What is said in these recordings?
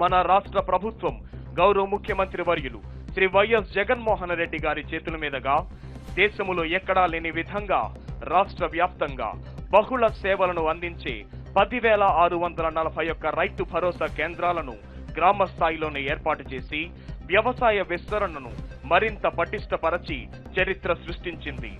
మన రాష్ట్ర ప్రభుత్వం గౌరవ ముఖ్యమంత్రి వర్యులు శ్రీ వైఎస్ జగన్మోహన్ రెడ్డి గారి చేతుల మీదుగా దేశములో ఎక్కడా లేని విధంగా రాష్ట్ర వ్యాప్తంగా బహుళ సేవలను అందించే పదివేల ఆరు వందల నలభై ఒక్క రైతు భరోసా కేంద్రాలను గ్రామ స్థాయిలోనే ఏర్పాటు చేసి వ్యవసాయ విస్తరణను మరింత పటిష్టపరచి చరిత్ర సృష్టించింది.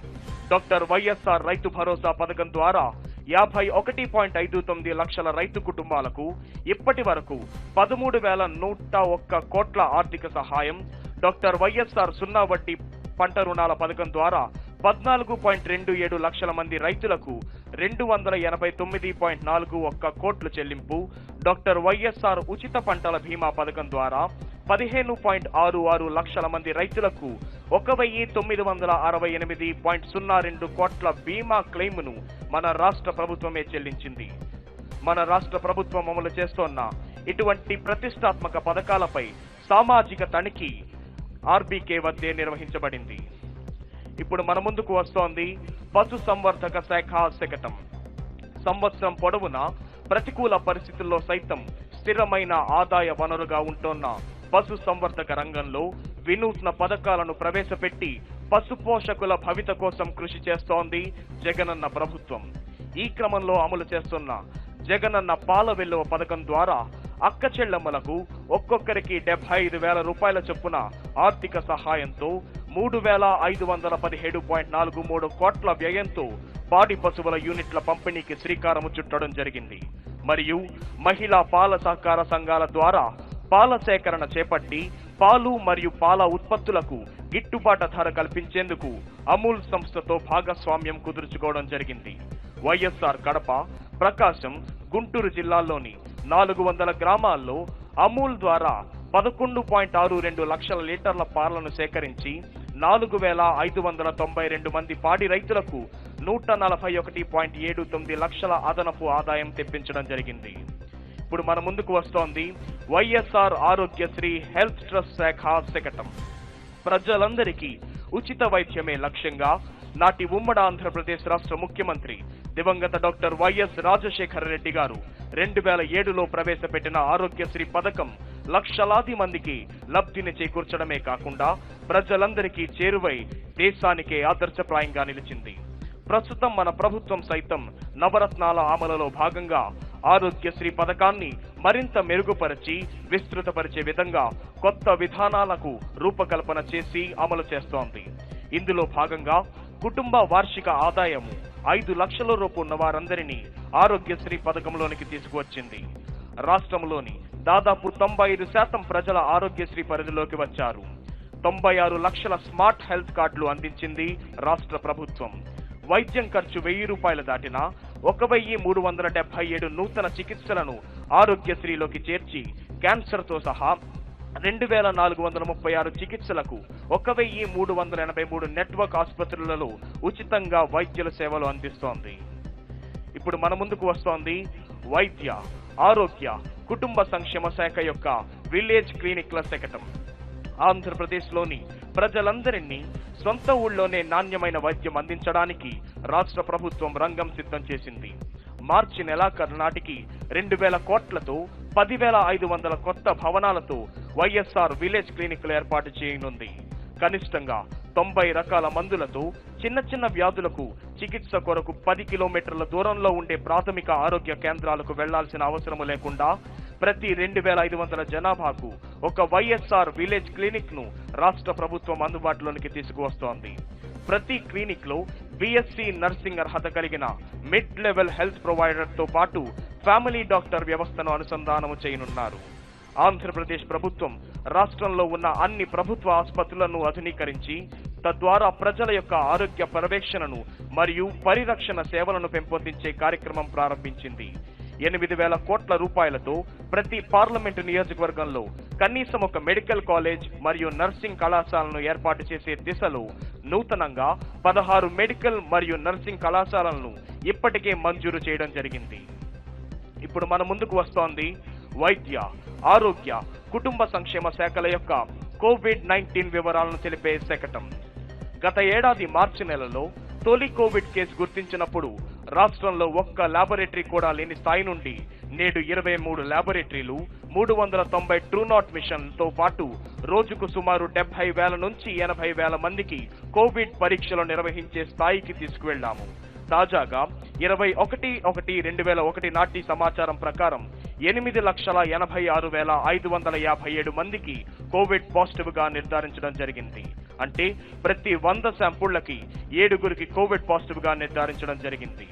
డాక్టర్ వైఎస్ఆర్ రైతు భరోసా పథకం ద్వారా యాభై ఒకటి పాయింట్ ఐదు తొమ్మిది లక్షల రైతు కుటుంబాలకు ఇప్పటి వరకు పదమూడు వేల నూట ఒక్క కోట్ల ఆర్థిక సహాయం. డాక్టర్ వైఎస్ఆర్ సున్నా వడ్డీ పంట రుణాల పథకం ద్వారా పద్నాలుగు పాయింట్ రెండు ఏడు లక్షల మంది రైతులకు రెండు వందల ఎనభై తొమ్మిది పాయింట్ నాలుగు ఒక్క కోట్లు చెల్లింపు. డాక్టర్ వైఎస్ఆర్ ఉచిత పంటల బీమా పథకం ద్వారా పదిహేను పాయింట్ ఆరు ఆరు లక్షల మంది రైతులకు ఒక వెయ్యి తొమ్మిది వందల అరవై ఎనిమిది పాయింట్ సున్నా రెండు కోట్ల బీమా క్లెయిమ్ను మన రాష్ట్ర ప్రభుత్వమే చెల్లించింది. మన రాష్ట్ర ప్రభుత్వం అమలు చేస్తోన్న ఇటువంటి ప్రతిష్టాత్మక పథకాలపై సామాజిక తనిఖీ ఆర్బీకే వద్దే నిర్వహించబడింది. ఇప్పుడు మన ముందుకు వస్తోంది పశు సంవర్ధక శాఖ శకటం. సంవత్సరం పొడవునా ప్రతికూల పరిస్థితుల్లో సైతం స్థిరమైన ఆదాయ వనరుగా ఉంటోన్న పశు సంవర్ధక రంగంలో వినూత్న పథకాలను ప్రవేశపెట్టి పశు పోషకుల భవిత కోసం కృషి చేస్తోంది జగనన్న ప్రభుత్వం. ఈ క్రమంలో అమలు చేస్తున్న జగనన్న పాల వెల్లువ పథకం ద్వారా అక్క చెల్లెమ్మలకు ఒక్కొక్కరికి డెబ్బై ఐదు వేల రూపాయల చొప్పున ఆర్థిక సహాయంతో మూడు వేల ఐదు వందల పదిహేడు పాయింట్ నాలుగు మూడు కోట్ల వ్యయంతో పాడి పశువుల యూనిట్ల పంపిణీకి శ్రీకారం చుట్టడం జరిగింది. మరియు మహిళా పాల సహకార సంఘాల ద్వారా పాల సేకరణ చేపట్టి పాలు మరియు పాల ఉత్పత్తులకు గిట్టుబాటు ధర కల్పించేందుకు అమూల్ సంస్థతో భాగస్వామ్యం కుదుర్చుకోవడం జరిగింది. వైఎస్ఆర్ కడప ప్రకాశం గుంటూరు జిల్లాల్లోని నాలుగు వందల గ్రామాల్లో అమూల్ ద్వారా పదకొండు పాయింట్ ఆరు రెండు లక్షల లీటర్ల పాలను సేకరించి నాలుగు వేల ఐదు వందల తొంభై రెండు మంది పాడి రైతులకు నూట నలభై ఒకటి పాయింట్ ఏడు తొమ్మిది లక్షల అదనపు ఆదాయం తెప్పించడం జరిగింది. ఇప్పుడు మన ముందుకు వస్తోంది వైఎస్ఆర్ ఆరోగ్యశ్రీ హెల్త్ ట్రస్ట్ శాఖ శకటం. ప్రజలందరికీ ఉచిత వైద్యమే లక్ష్యంగా నాటి ఉమ్మడి ఆంధ్రప్రదేశ్ రాష్ట్ర ముఖ్యమంత్రి దివంగత డాక్టర్ వైఎస్ రాజశేఖర రెడ్డి గారు రెండు వేల ఏడులో ప్రవేశపెట్టిన ఆరోగ్యశ్రీ పథకం లక్షలాది మందికి లబ్ధిని చేకూర్చడమే కాకుండా ప్రజలందరికీ చేరువై దేశానికే ఆదర్శప్రాయంగా నిలిచింది. ప్రస్తుతం మన ప్రభుత్వం సైతం నవరత్నాల అమలులో భాగంగా ఆరోగ్యశ్రీ పథకాన్ని మరింత మెరుగుపరిచి విస్తృతపరిచే విధంగా కొత్త విధానాలకు రూపకల్పన చేసి అమలు చేస్తోంది. ఇందులో భాగంగా కుటుంబ వార్షిక ఆదాయము ఐదు లక్షల రూపు ఉన్న వారందరినీ ఆరోగ్యశ్రీ పథకంలోనికి తీసుకువచ్చింది. రాష్ట్రంలోని దాదాపు తొంభై ఐదు శాతం ప్రజల ఆరోగ్యశ్రీ పరిధిలోకి వచ్చారు. తొంభై ఆరు లక్షల స్మార్ట్ హెల్త్ కార్డులు అందించింది రాష్ట్ర ప్రభుత్వం. వైద్యం ఖర్చు వెయ్యి రూపాయలు దాటినా ఒక వెయ్యి మూడు వందల డెబ్బై ఏడు నూతన చికిత్సలను ఆరోగ్యశ్రీలోకి చేర్చి క్యాన్సర్తో సహా రెండు వేల నాలుగు వందల ముప్పై ఆరు చికిత్సలకు ఒక వెయ్యి మూడు వందల ఎనభై మూడు నెట్వర్క్ ఆసుపత్రులలో ఉచితంగా వైద్యుల సేవలు అందిస్తోంది. ఇప్పుడు మన ముందుకు వస్తోంది వైద్య ఆరోగ్య కుటుంబ సంక్షేమ శాఖ యొక్క విలేజ్ క్లినిక్ల శకటం. ఆంధ్రప్రదేశ్లోని ప్రజలందరినీ సొంత ఊళ్ళోనే నాణ్యమైన వైద్యం అందించడానికి రాష్ట్ర ప్రభుత్వం రంగం సిద్ధం చేసింది. మార్చి నెలాఖరు నాటికి రెండు వేల కోట్లతో పదివేల ఐదు వందల కొత్త భవనాలతో వైఎస్ఆర్ విలేజ్ క్లినిక్లు ఏర్పాటు చేయనుంది. కనిష్టంగా తొంభై రకాల మందులతో చిన్న చిన్న వ్యాధులకు చికిత్స కొరకు పది కిలోమీటర్ల దూరంలో ఉండే ప్రాథమిక ఆరోగ్య కేంద్రాలకు వెళ్ళాల్సిన అవసరం లేకుండా ప్రతి రెండు వేల ఐదు వందల జనాభాకు ఒక వైఎస్ఆర్ విలేజ్ క్లినిక్ను రాష్ట్ర ప్రభుత్వం అందుబాటులోనికి తీసుకువస్తోంది. ప్రతి క్లినిక్లో బిఎస్సి నర్సింగ్ అర్హత కలిగిన మిడ్ లెవెల్ హెల్త్ ప్రొవైడర్తో పాటు ఫ్యామిలీ డాక్టర్ వ్యవస్థను అనుసంధానం చేయనున్నారు. ఆంధ్రప్రదేశ్ ప్రభుత్వం రాష్ట్రంలో ఉన్న అన్ని ప్రభుత్వ ఆసుపత్రులను ఆధునీకరించి తద్వారా ప్రజల యొక్క ఆరోగ్య పర్యవేక్షణను మరియు పరిరక్షణ సేవలను పెంపొందించే కార్యక్రమం ప్రారంభించింది. ఎనిమిది వేల కోట్ల రూపాయలతో ప్రతి పార్లమెంటు నియోజకవర్గంలో కనీసం ఒక మెడికల్ కాలేజ్ మరియు నర్సింగ్ కళాశాలను ఏర్పాటు చేసే దిశలో నూతనంగా పదహారు మెడికల్ మరియు నర్సింగ్ కళాశాలలను ఇప్పటికే మంజూరు చేయడం జరిగింది. ఇప్పుడు మన ముందుకు వస్తోంది వైద్య ఆరోగ్య కుటుంబ సంక్షేమ శాఖల యొక్క కోవిడ్ నైన్టీన్ వివరాలను తెలిపే శకటం. గత ఏడాది మార్చి నెలలో తొలి కోవిడ్ కేసు గుర్తించినప్పుడు రాష్ట్రంలో ఒక్క ల్యాబొరేటరీ కూడా లేని స్థాయి నుండి నేడు ఇరవై మూడు ల్యాబొరేటరీలు మూడు వందల తొంభై ట్రూనాట్ మిషన్తో పాటు రోజుకు సుమారు డెబ్బై వేల నుంచి ఎనభై వేల మందికి కోవిడ్ పరీక్షలు నిర్వహించే స్థాయికి తీసుకువెళ్ళాము తాజాగా ఇరవై ఒకటి ఒకటి రెండు వేల ఒకటి నాటి సమాచారం ప్రకారం ఎనిమిది లక్షల ఎనభై ఆరు వేల ఐదు వందల యాభై ఏడు మందికి కోవిడ్ పాజిటివ్గా నిర్ధారించడం జరిగింది. అంటే ప్రతి వంద శాంపుళ్ళకి ఏడుగురికి కోవిడ్ పాజిటివ్గా నిర్ధారించడం జరిగింది.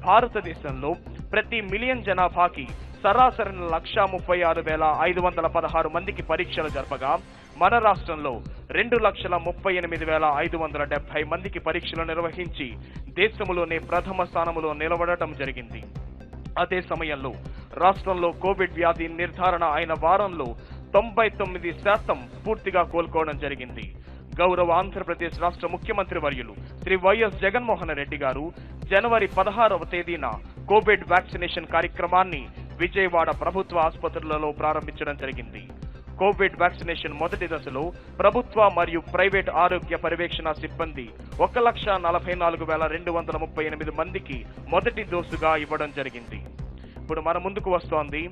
భారతదేశంలో ప్రతి మిలియన్ జనాభాకి సరాసరి లక్ష ముప్పై ఆరు వేల ఐదు వందల పదహారు మందికి పరీక్షలు జరపగా మన రాష్ట్రంలో రెండు లక్షల ముప్పై ఎనిమిది వేల ఐదు వందల డెబ్బై మందికి పరీక్షలు నిర్వహించి దేశంలోనే ప్రథమ స్థానంలో నిలబడటం జరిగింది. అదే సమయంలో రాష్ట్రంలో కోవిడ్ వ్యాధి నిర్ధారణ అయిన వారంలో తొంభై తొమ్మిది శాతం పూర్తిగా కోలుకోవడం జరిగింది. గౌరవ ఆంధ్రప్రదేశ్ రాష్ట్ర ముఖ్యమంత్రి వర్యులు శ్రీ వైఎస్ జగన్మోహన్ రెడ్డి గారు జనవరి పదహారవ తేదీన కోవిడ్ వ్యాక్సినేషన్ కార్యక్రమాన్ని విజయవాడ ప్రభుత్వ ఆసుపత్రులలో ప్రారంభించడం జరిగింది. కోవిడ్ వ్యాక్సినేషన్ మొదటి దశలో ప్రభుత్వ మరియు ప్రైవేట్ ఆరోగ్య పర్యవేక్షణ సిబ్బంది ఒక లక్ష నలభై నాలుగు వేల రెండు వందల ముప్పై ఎనిమిది మందికి మొదటి డోసుగా ఇవ్వడం జరిగింది. ఇప్పుడు మన ముందుకు వస్తోంది.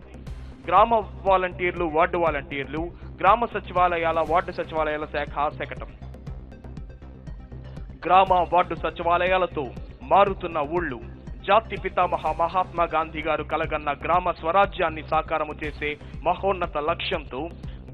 గ్రామ వాలంటీర్లు వార్డు వాలంటీర్లు గ్రామ సచివాలయాల వార్డు సచివాలయాల శాఖ శకటం గ్రామ వార్డు సచివాలయాలతో మారుతున్న ఊళ్ళు. జాతి పితామహ మహాత్మా గాంధీ గారు కలగన్న గ్రామ స్వరాజ్యాన్ని సాకారము చేసే మహోన్నత లక్ష్యంతో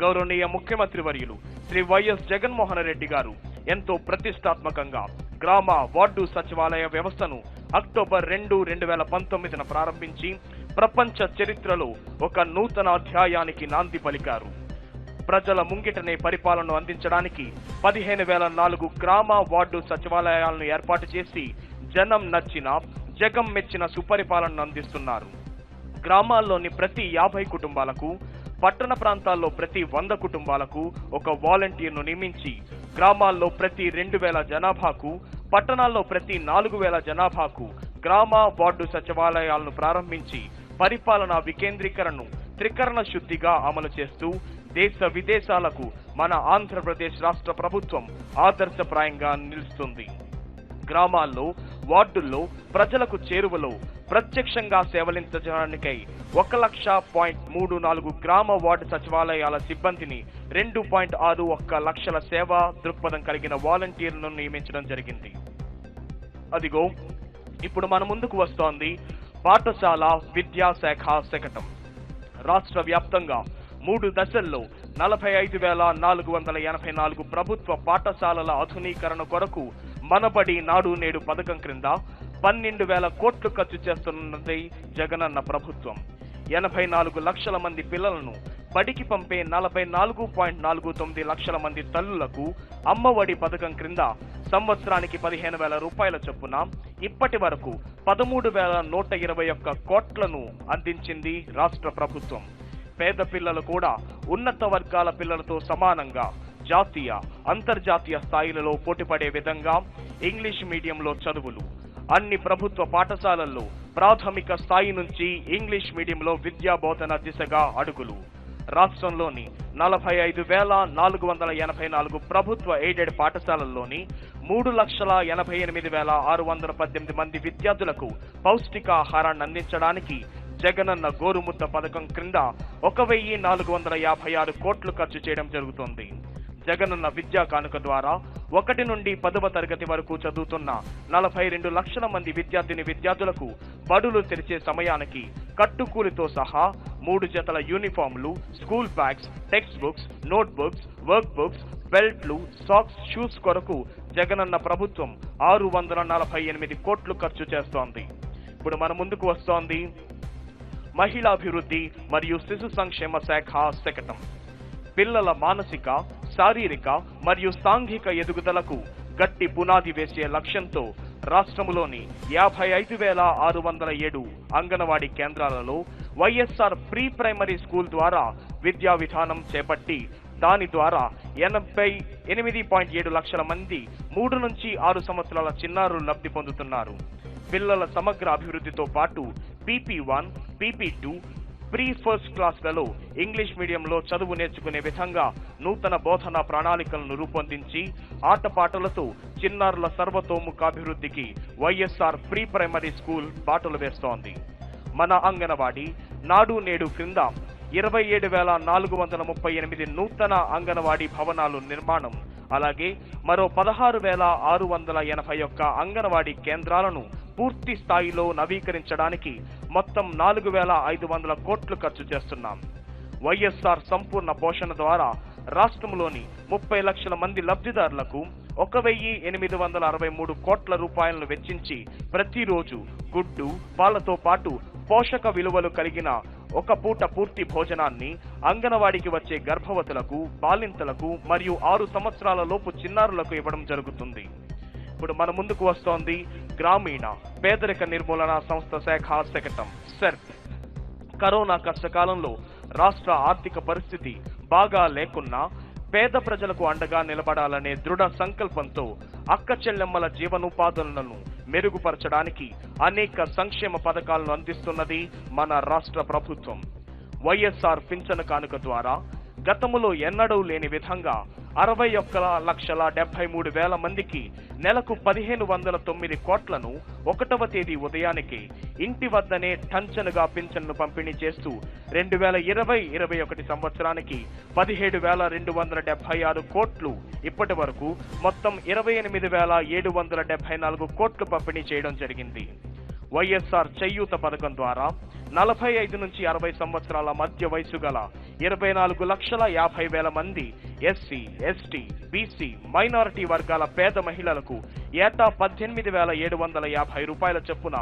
గౌరవనీయ ముఖ్యమంత్రి వర్యులు శ్రీ వైఎస్ జగన్మోహన్ రెడ్డి గారు ఎంతో ప్రతిష్టాత్మకంగా గ్రామ వార్డు సచివాలయ వ్యవస్థను అక్టోబర్ రెండు రెండు వేల పంతొమ్మిదిన ప్రారంభించి ప్రపంచ చరిత్రలో ఒక నూతన అధ్యాయానికి నాంది పలికారు. ప్రజల ముంగిటనే పరిపాలన అందించడానికి పదిహేను వేల నాలుగు గ్రామ వార్డు సచివాలయాలను ఏర్పాటు చేసి జనం నచ్చిన జగం మెచ్చిన సుపరిపాలనను అందిస్తున్నారు. గ్రామాల్లోని ప్రతి యాభై కుటుంబాలకు పట్టణ ప్రాంతాల్లో ప్రతి వంద కుటుంబాలకు ఒక వాలంటీర్ను నియమించి గ్రామాల్లో ప్రతి రెండు వేల జనాభాకు పట్టణాల్లో ప్రతి నాలుగు వేల జనాభాకు గ్రామ వార్డు సచివాలయాలను ప్రారంభించి పరిపాలనా వికేంద్రీకరణను త్రికరణ శుద్ధిగా అమలు చేస్తూ దేశ విదేశాలకు మన ఆంధ్రప్రదేశ్ రాష్ట్ర ప్రభుత్వం ఆదర్శప్రాయంగా నిలుస్తుంది. గ్రామాల్లో వార్డుల్లో ప్రజలకు చేరువలో ప్రత్యక్షంగా సేవలించడానికై ఒక లక్ష పాయింట్ మూడు నాలుగు గ్రామ వార్డు సచివాలయాల సిబ్బందిని రెండు పాయింట్ ఆరు ఒక్క లక్షల సేవా దృక్పథం కలిగిన వాలంటీర్లను నియమించడం జరిగింది. అదిగో ఇప్పుడు మన ముందుకు వస్తోంది పాఠశాల విద్యాశాఖ శకటం. రాష్ట్ర వ్యాప్తంగా మూడు దశల్లో నలభై ఐదు వేల నాలుగు వందల ఎనభై నాలుగు ప్రభుత్వ పాఠశాలల ఆధునీకరణ కొరకు మనబడి నాడు నేడు పథకం క్రింద పన్నెండు వేల కోట్లు ఖర్చు చేస్తున్నది జగనన్న ప్రభుత్వం. ఎనభై నాలుగు లక్షల మంది పిల్లలను బడికి పంపే నలభై నాలుగు పాయింట్ నాలుగు తొమ్మిది లక్షల మంది తల్లులకు అమ్మఒడి పథకం క్రింద సంవత్సరానికి పదిహేను వేల రూపాయల చొప్పున ఇప్పటి వరకు పదమూడు వేల నూట ఇరవై ఒక్క కోట్లను అందించింది రాష్ట్ర ప్రభుత్వం. పేద పిల్లలు కూడా ఉన్నత వర్గాల పిల్లలతో సమానంగా జాతీయ అంతర్జాతీయ స్థాయిలలో పోటీపడే విధంగా ఇంగ్లీష్ మీడియంలో చదువులు. అన్ని ప్రభుత్వ పాఠశాలల్లో ప్రాథమిక స్థాయి నుంచి ఇంగ్లీష్ మీడియంలో విద్యా బోధన దిశగా అడుగులు. రాష్ట్రంలోని నలభై ఐదు వేల నాలుగు వందల ఎనభై నాలుగు ప్రభుత్వ ఎయిడెడ్ పాఠశాలల్లోని మూడు లక్షల ఎనభై ఎనిమిది వేల ఆరు వందల పద్దెనిమిది మంది విద్యార్థులకు పౌష్టికాహారాన్ని అందించడానికి జగనన్న గోరుముద్ద పథకం క్రింద ఒక వెయ్యి నాలుగు వందల యాభై ఆరు కోట్లు ఖర్చు చేయడం జరుగుతోంది. జగనన్న విద్యా కానుక ద్వారా ఒకటి నుండి పదవ తరగతి వరకు చదువుతున్న నలభై రెండు లక్షల మంది విద్యార్థిని విద్యార్థులకు బడులు తెరిచే సమయానికి కట్టుకూలితో సహా మూడు జతల యూనిఫామ్లు school bags text books note books work books బెల్ట్లు socks shoes కొరకు జగనన్న ప్రభుత్వం ఆరు వందల నలభై ఎనిమిది కోట్లు ఖర్చు చేస్తోంది. ఇప్పుడు మన ముందుకు వస్తోంది మహిళాభివృద్ధి మరియు శిశు సంక్షేమ శాఖ శకటం. పిల్లల మానసిక శారీరక మరియు సాంఘిక ఎదుగుదలకు గట్టి పునాది వేసే లక్ష్యంతో రాష్ట్రములోని యాభై ఐదు వేల ఆరు వందల ఏడు అంగన్వాడీ కేంద్రాలలో వైఎస్ఆర్ ప్రీ ప్రైమరీ స్కూల్ ద్వారా విద్యా విధానం చేపట్టి దాని ద్వారా ఎనభై ఎనిమిది పాయింట్ ఏడు లక్షల మంది మూడు నుంచి ఆరు సంవత్సరాల చిన్నారులు లబ్ధి పొందుతున్నారు. పిల్లల సమగ్ర అభివృద్ధితో పాటు PP one PP two pre first క్లాస్లలో English మీడియంలో చదువు నేర్చుకునే విధంగా నూతన బోధనా ప్రణాళికలను రూపొందించి ఆటపాటలతో చిన్నారుల సర్వతోముఖాభివృద్ధికి వైఎస్ఆర్ ప్రీ ప్రైమరీ స్కూల్ బాటలు వేస్తోంది. మన అంగనవాడి నాడు నేడు క్రింద ఇరవై ఏడు వేల నాలుగు వందల ముప్పై ఎనిమిది నూతన అంగన్వాడీ భవనాలు నిర్మాణం. అలాగే మరో పదహారు వేల ఆరు వందల ఎనభై ఒక్క అంగన్వాడీ కేంద్రాలను పూర్తి స్థాయిలో నవీకరించడానికి మొత్తం నాలుగు వేల ఐదు వందల కోట్లు ఖర్చు చేస్తున్నాం. వైఎస్ఆర్ సంపూర్ణ పోషణ ద్వారా రాష్ట్రంలోని ముప్పై లక్షల మంది లబ్ధిదారులకు ఒక వెయ్యి ఎనిమిది వందల అరవై మూడు కోట్ల రూపాయలను వెచ్చించి ప్రతిరోజు గుడ్డు పాలతో పాటు పోషక విలువలు కలిగిన ఒక పూట పూర్తి భోజనాన్ని అంగనవాడికి వచ్చే గర్భవతులకు బాలింతలకు మరియు ఆరు సంవత్సరాల లోపు చిన్నారులకు ఇవ్వడం జరుగుతుంది. ఇప్పుడు మన ముందుకు వస్తోంది గ్రామీణ పేదరిక నిర్మూలన సంస్థ శాఖ శకటం సెర్ప్ కరోనా కష్టకాలంలో రాష్ట్ర ఆర్థిక పరిస్థితి బాగా లేకున్నా పేద ప్రజలకు అండగా నిలబడాలనే దృఢ సంకల్పంతో అక్క చెల్లెమ్మల జీవనోపాధులను మెరుగుపరచడానికి అనేక సంక్షేమ పథకాలను అందిస్తున్నది మన రాష్ట్ర ప్రభుత్వం. వైఎస్ఆర్ పింఛను కానుక ద్వారా గతంలో ఎన్నడూ లేని విధంగా అరవై ఒక్క లక్షల డెబ్బై మూడు వేల మందికి నెలకు పదిహేను వందల తొమ్మిది కోట్లను ఒకటవ తేదీ ఉదయానికి ఇంటి వద్దనే టంచనుగా పింఛన్ను పంపిణీ చేస్తూ రెండు వేల ఇరవై ఇరవై ఒకటి సంవత్సరానికి పదిహేడు వేల రెండు వందల డెబ్బై ఆరు కోట్లు ఇప్పటి వరకు మొత్తం ఇరవై ఎనిమిది వేల ఏడు వందల డెబ్బై నాలుగు కోట్లు పంపిణీ చేయడం జరిగింది. వైఎస్ఆర్ చేయూత పథకం ద్వారా నలభై ఐదు నుంచి అరవై సంవత్సరాల మధ్య వయసు గల ఇరవై నాలుగు లక్షల యాభై వేల మంది ఎస్సీ ఎస్టీ బీసీ మైనారిటీ వర్గాల పేద మహిళలకు ఏటా పద్దెనిమిది వేల ఏడు వందల యాభై రూపాయల చొప్పున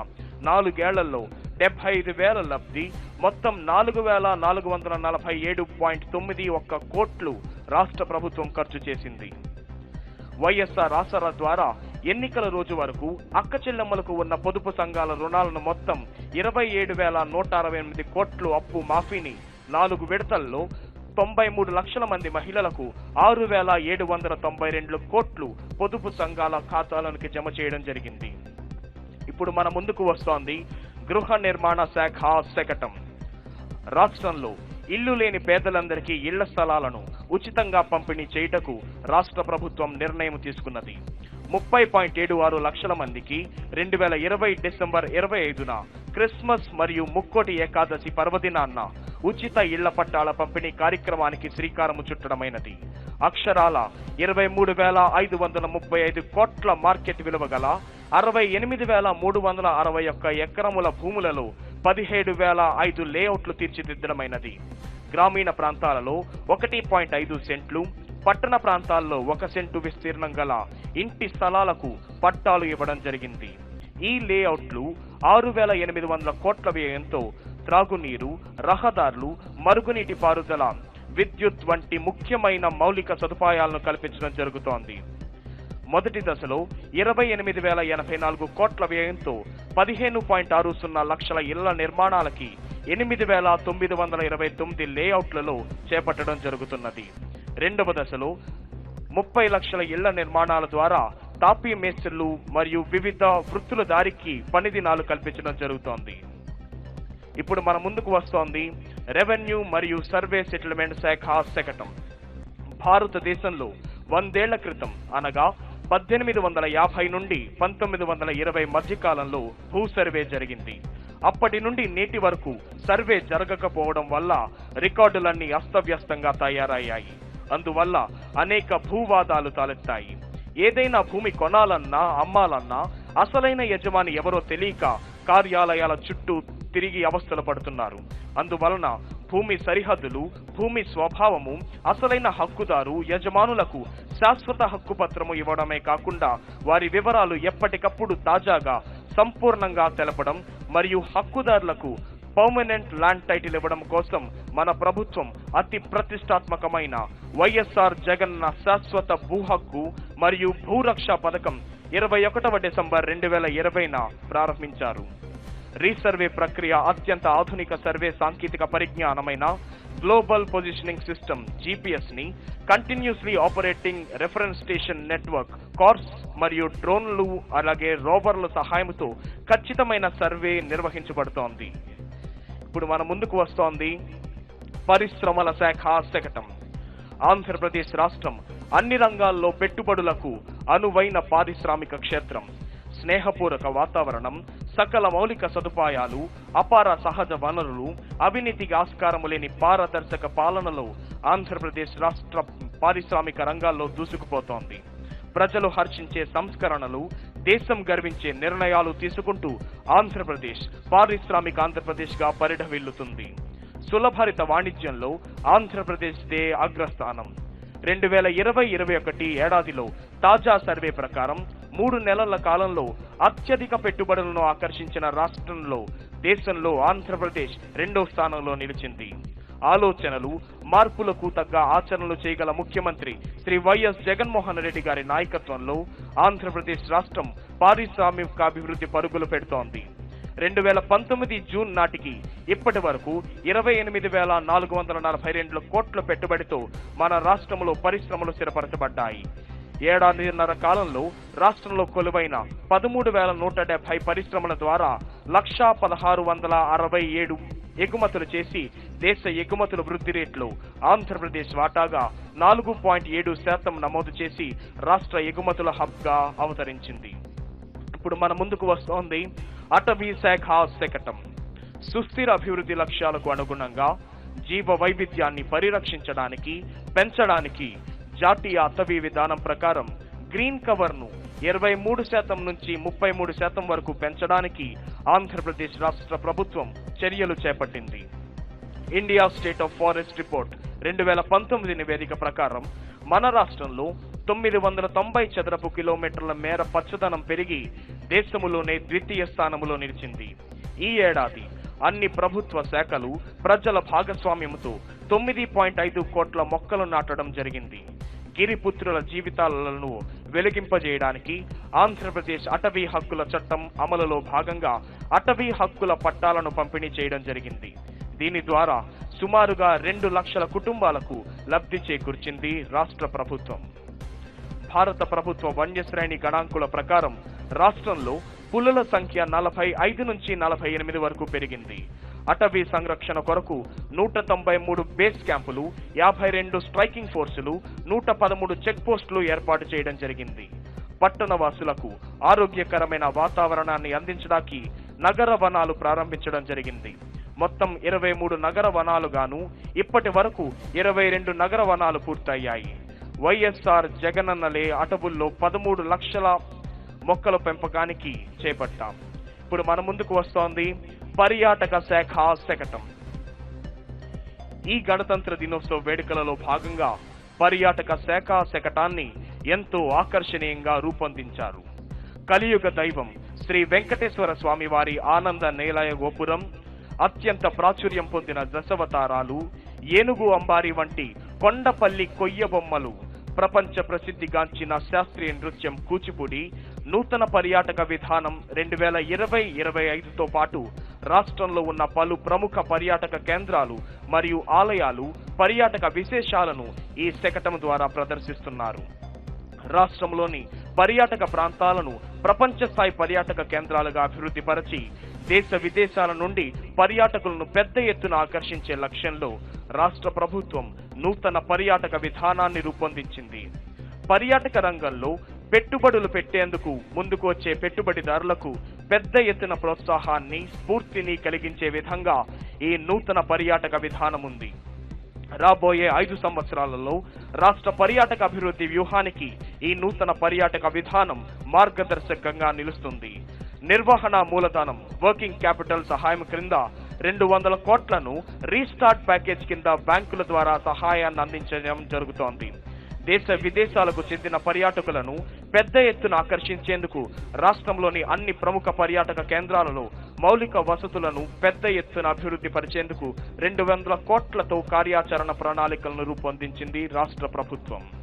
నాలుగేళ్ళలో డెబ్బై ఐదు వేల లబ్ధి మొత్తం నాలుగు వేల నాలుగు వందల నలభై ఏడు పాయింట్ తొమ్మిది ఒక్క కోట్లు రాష్ట్ర ప్రభుత్వం ఖర్చు చేసింది. వైఎస్ఆర్ ఆసరా ద్వారా ఎన్నికల రోజు వరకు అక్క చెల్లెమ్మలకు ఉన్న పొదుపు సంఘాల రుణాలను మొత్తం ఇరవై ఏడు వేల నూట అరవై ఎనిమిది కోట్లు అప్పు మాఫీని నాలుగు విడతల్లో తొంభై మూడు లక్షల మంది మహిళలకు ఆరు వేల ఏడు వందల తొంభై రెండు కోట్లు పొదుపు సంఘాల ఖాతాలకు జమ చేయడం జరిగింది. ఇప్పుడు మన ముందుకు వస్తోంది గృహ నిర్మాణ శాఖ శకటం రాష్ట్రంలో ఇల్లు లేని పేదలందరికీ ఇళ్ళ స్థలాలను ఉచితంగా పంపిణీ చేయుటకు రాష్ట్ర ప్రభుత్వం నిర్ణయం తీసుకున్నది. ముప్పై పాయింట్ ఏడు ఆరు లక్షల మందికి రెండు వేల ఇరవై డిసెంబర్ ఇరవై ఐదున క్రిస్మస్ మరియు ముక్కోటి ఏకాదశి పర్వదినాన్న ఉచిత ఇళ్ళ పట్టాల పంపిణీ కార్యక్రమానికి శ్రీకారము చుట్టడమైనది. అక్షరాల ఇరవై మూడు వేల ఐదు వందల ముప్పై ఐదు కోట్ల మార్కెట్ విలువ గల అరవై ఎనిమిది వేల మూడు వందల అరవై ఒక్క ఎకరముల భూములలో పదిహేడు వేల ఐదు లేఅవుట్లు తీర్చిదిద్దడమైనది. గ్రామీణ ప్రాంతాలలో ఒకటి పాయింట్ ఐదు సెంట్లు పట్టణ ప్రాంతాల్లో ఒక సెంటు విస్తీర్ణం గల ఇంటి స్థలాలకు పట్టాలు ఇవ్వడం జరిగింది. ఈ లేఅవుట్లు ఆరు వేల ఎనిమిది వందల కోట్ల వ్యయంతో త్రాగునీరు రహదారులు మరుగునీటి పారుదల విద్యుత్ వంటి ముఖ్యమైన మౌలిక సదుపాయాలను కల్పించడం జరుగుతోంది. మొదటి దశలో ఇరవై ఎనిమిది వేల ఎనభై నాలుగు కోట్ల వ్యయంతో పదిహేను పాయింట్ ఆరు సున్నా లక్షల ఇళ్ళ నిర్మాణాలకి ఎనిమిది వేల తొమ్మిది వందల ఇరవై తొమ్మిది లేఅవుట్లలో చేపట్టడం జరుగుతున్నది. రెండవ దశలో ముప్పై లక్షల ఇళ్ళ నిర్మాణాల ద్వారా తాపీ మేస్త్రులు మరియు వివిధ వృత్తుల దారికి పని దినాలు కల్పించడం జరుగుతోంది. ఇప్పుడు మన ముందుకు వస్తోంది రెవెన్యూ మరియు సర్వే సెటిల్మెంట్ శాఖ శకటం. భారతదేశంలో వందేళ్ళ క్రితం అనగా పద్దెనిమిది వందల యాభై నుండి పంతొమ్మిది వందల ఇరవై మధ్యకాలంలో భూ సర్వే జరిగింది. అప్పటి నుండి నేటి వరకు సర్వే జరగకపోవడం వల్ల రికార్డులన్నీ అస్తవ్యస్తంగా తయారయ్యాయి. అందువల్ల అనేక భూవాదాలు తలెత్తాయి. ఏదైనా భూమి కొనాలన్నా అమ్మాలన్నా అసలైన యజమాని ఎవరో తెలియక కార్యాలయాల చుట్టూ తిరిగి అవస్థలు పడుతున్నారు. అందువలన భూమి సరిహద్దులు భూమి స్వభావము అసలైన హక్కుదారు యజమానులకు శాశ్వత హక్కు పత్రము ఇవ్వడమే కాకుండా వారి వివరాలు ఎప్పటికప్పుడు తాజాగా సంపూర్ణంగా తెలపడం మరియు హక్కుదారులకు పర్మనెంట్ ల్యాండ్ టైటిల్ ఇవ్వడం కోసం మన ప్రభుత్వం అతి ప్రతిష్టాత్మకమైన వైఎస్ఆర్ జగన్న శాశ్వత భూ హక్కు మరియు భూరక్ష పథకం ఇరవై ఒకటవ డిసెంబర్ రెండు వేల ఇరవైన ప్రారంభించారు. రీసర్వే ప్రక్రియ అత్యంత ఆధునిక సర్వే సాంకేతిక పరిజ్ఞానమైన global positioning system జీపీఎస్ని continuously operating reference station network CORS మరియు డ్రోన్లు అలాగే రోవర్ల సహాయంతో ఖచ్చితమైన సర్వే నిర్వహించబడుతోంది. ఇప్పుడు మన ముందుకు వస్తోంది పరిశ్రమల శాఖ శకటం. ఆంధ్రప్రదేశ్ రాష్ట్రం అన్ని రంగాల్లో పెట్టుబడులకు అనువైన పారిశ్రామిక క్షేత్రం. స్నేహపూర్వక వాతావరణం సకల మౌలిక సదుపాయాలు అపార సహజ వనరులు అవినీతికి ఆస్కారము లేని పారదర్శక పాలనలో ఆంధ్రప్రదేశ్ రాష్ట్ర పారిశ్రామిక రంగాల్లో దూసుకుపోతోంది. ప్రజలు హర్షించే సంస్కరణలు దేశం గర్వించే నిర్ణయాలు తీసుకుంటూ ఆంధ్రప్రదేశ్ పారిశ్రామిక ఆంధ్రప్రదేశ్గా పరిఢవిల్లుతుంది సులభరిత వాణిజ్యంలో ఆంధ్రప్రదేశ్ దే అగ్రస్థానం. రెండు వేల ఇరవై ఇరవై ఒకటి ఏడాదిలో తాజా సర్వే ప్రకారం మూడు నెలల కాలంలో అత్యధిక పెట్టుబడులను ఆకర్షించిన రాష్ట్రంలో దేశంలో ఆంధ్రప్రదేశ్ రెండో స్థానంలో నిలిచింది. ఆలోచనలు మార్పులకు తగ్గ ఆచరణలు చేయగల ముఖ్యమంత్రి శ్రీ వైఎస్ జగన్మోహన్ రెడ్డి గారి నాయకత్వంలో ఆంధ్రప్రదేశ్ రాష్ట్రం పారిశ్రామికాభివృద్ధి పరుగులు పెడుతోంది. రెండు వేల పంతొమ్మిది జూన్ నాటికి ఇప్పటి వరకు ఇరవై ఎనిమిది వేల నాలుగు వందల నలభై రెండు కోట్ల పెట్టుబడితో మన రాష్ట్రంలో పరిశ్రమలు స్థిరపరచబడ్డాయి. ఏడాదిన్నర కాలంలో రాష్ట్రంలో కొలువైన పదమూడు వేల నూట డెబ్బై పరిశ్రమల ద్వారా లక్షా పదహారు వందల అరవై ఏడు ఎగుమతులు చేసి దేశ ఎగుమతుల వృద్ధి రేట్లు ఆంధ్రప్రదేశ్ వాటాగా నాలుగు పాయింట్ ఏడు శాతం నమోదు చేసి రాష్ట్ర ఎగుమతుల హబ్గా అవతరించింది. ఇప్పుడు మన ముందుకు వస్తోంది అటవీ శాఖ శకటం సుస్థిర అభివృద్ధి లక్ష్యాలకు అనుగుణంగా జీవ వైవిధ్యాన్ని పరిరక్షించడానికి పెంచడానికి జాతీయ అటవీ విధానం ప్రకారం గ్రీన్ కవర్ను ఇరవై మూడు శాతం నుంచి ముప్పై మూడు శాతం వరకు పెంచడానికి ఆంధ్రప్రదేశ్ రాష్ట్ర ప్రభుత్వం చర్యలు చేపట్టింది. India state of forest report రెండు వేల పంతొమ్మిది నివేదిక ప్రకారం మన రాష్ట్రంలో తొమ్మిది వందల తొంభై చదరపు కిలోమీటర్ల మేర పచ్చదనం పెరిగి దేశములోనే ద్వితీయ స్థానంలో నిలిచింది. ఈ ఏడాది అన్ని ప్రభుత్వ శాఖలు ప్రజల భాగస్వామ్యంతో తొమ్మిది పాయింట్ ఐదు కోట్ల మొక్కలు నాటడం జరిగింది. గిరిపుత్రుల జీవితాలను వెలిగింపజేయడానికి ఆంధ్రప్రదేశ్ అటవీ హక్కుల చట్టం అమలులో భాగంగా అటవీ హక్కుల పట్టాలను పంపిణీ చేయడం జరిగింది. దీని ద్వారా సుమారుగా రెండు లక్షల కుటుంబాలకు లబ్ధి చేకూర్చింది రాష్ట్ర ప్రభుత్వం. భారత ప్రభుత్వ వన్యశ్రేణి గణాంకుల ప్రకారం రాష్ట్రంలో పులుల సంఖ్య నలభై ఐదు నుంచి నలభై ఎనిమిది వరకు పెరిగింది. అటవీ సంరక్షణ కొరకు నూట తొంభై మూడు బేస్ క్యాంపులు యాభై రెండు స్ట్రైకింగ్ ఫోర్సులు నూట పదమూడు చెక్ పోస్టులు ఏర్పాటు చేయడం జరిగింది. పట్టణ వాసులకు ఆరోగ్యకరమైన వాతావరణాన్ని అందించడానికి నగర వనాలు ప్రారంభించడం జరిగింది. మొత్తం ఇరవై మూడు నగర వనాలుగాను ఇప్పటి వరకు ఇరవై రెండు నగర వనాలు పూర్తయ్యాయి. వైఎస్ఆర్ జగనన్నలే అటవుల్లో పదమూడు లక్షల మొక్కల పెంపకానికి చేపట్టాం. ఇప్పుడు మన ముందుకు వస్తోంది పర్యాటక శాఖ శకటం. ఈ గణతంత్ర దినోత్సవ వేడుకలలో భాగంగా పర్యాటక శాఖ శకటాన్ని ఎంతో ఆకర్షణీయంగా రూపొందించారు. కలియుగ దైవం శ్రీ వెంకటేశ్వర స్వామి వారి ఆనంద నేలయ గోపురం అత్యంత ప్రాచుర్యం పొందిన దశవతారాలు ఏనుగు అంబారి వంటి కొండపల్లి కొయ్య బొమ్మలు ప్రపంచ ప్రసిద్ధిగాంచిన శాస్త్రీయ నృత్యం కూచిపూడి నూతన పర్యాటక విధానం రెండు వేల ఇరవై ఇరవై ఐదుతో పాటు రాష్ట్రంలో ఉన్న పలు ప్రముఖ పర్యాటక కేంద్రాలు మరియు ఆలయాలు పర్యాటక విశేషాలను ఈ శకటం ద్వారా ప్రదర్శిస్తున్నారు. రాష్ట్రంలోని పర్యాటక ప్రాంతాలను ప్రపంచ స్థాయి పర్యాటక కేంద్రాలుగా అభివృద్ధి పరిచి దేశ విదేశాల నుండి పర్యాటకులను పెద్ద ఎత్తున ఆకర్షించే లక్ష్యంలో రాష్ట్ర ప్రభుత్వం నూతన పర్యాటక విధానాన్ని రూపొందించింది. పర్యాటక రంగంలో పెట్టుబడులు పెట్టేందుకు ముందుకు వచ్చే పెట్టుబడిదారులకు పెద్ద ఎత్తున ప్రోత్సాహాన్ని స్ఫూర్తిని కలిగించే విధంగా ఈ నూతన పర్యాటక విధానం ఉంది రాబోయే ఐదు సంవత్సరాలలో రాష్ట్ర పర్యాటక అభివృద్ధి వ్యూహానికి ఈ నూతన పర్యాటక విధానం మార్గదర్శకంగా నిలుస్తుంది. నిర్వహణ మూలధనం వర్కింగ్ క్యాపిటల్ సహాయం క్రింద రెండు వందల కోట్లను రీస్టార్ట్ ప్యాకేజ్ కింద బ్యాంకుల ద్వారా సహాయాన్ని అందించడం జరుగుతోంది. దేశ విదేశాలకు చెందిన పర్యాటకులను పెద్ద ఎత్తున ఆకర్షించేందుకు రాష్ట్రంలోని అన్ని ప్రముఖ పర్యాటక కేంద్రాలలో మౌలిక వసతులను పెద్ద ఎత్తున అభివృద్ధి పరిచేందుకు రెండు వందల కోట్లతో కార్యాచరణ ప్రణాళికలను రూపొందించింది రాష్ట్ర ప్రభుత్వం.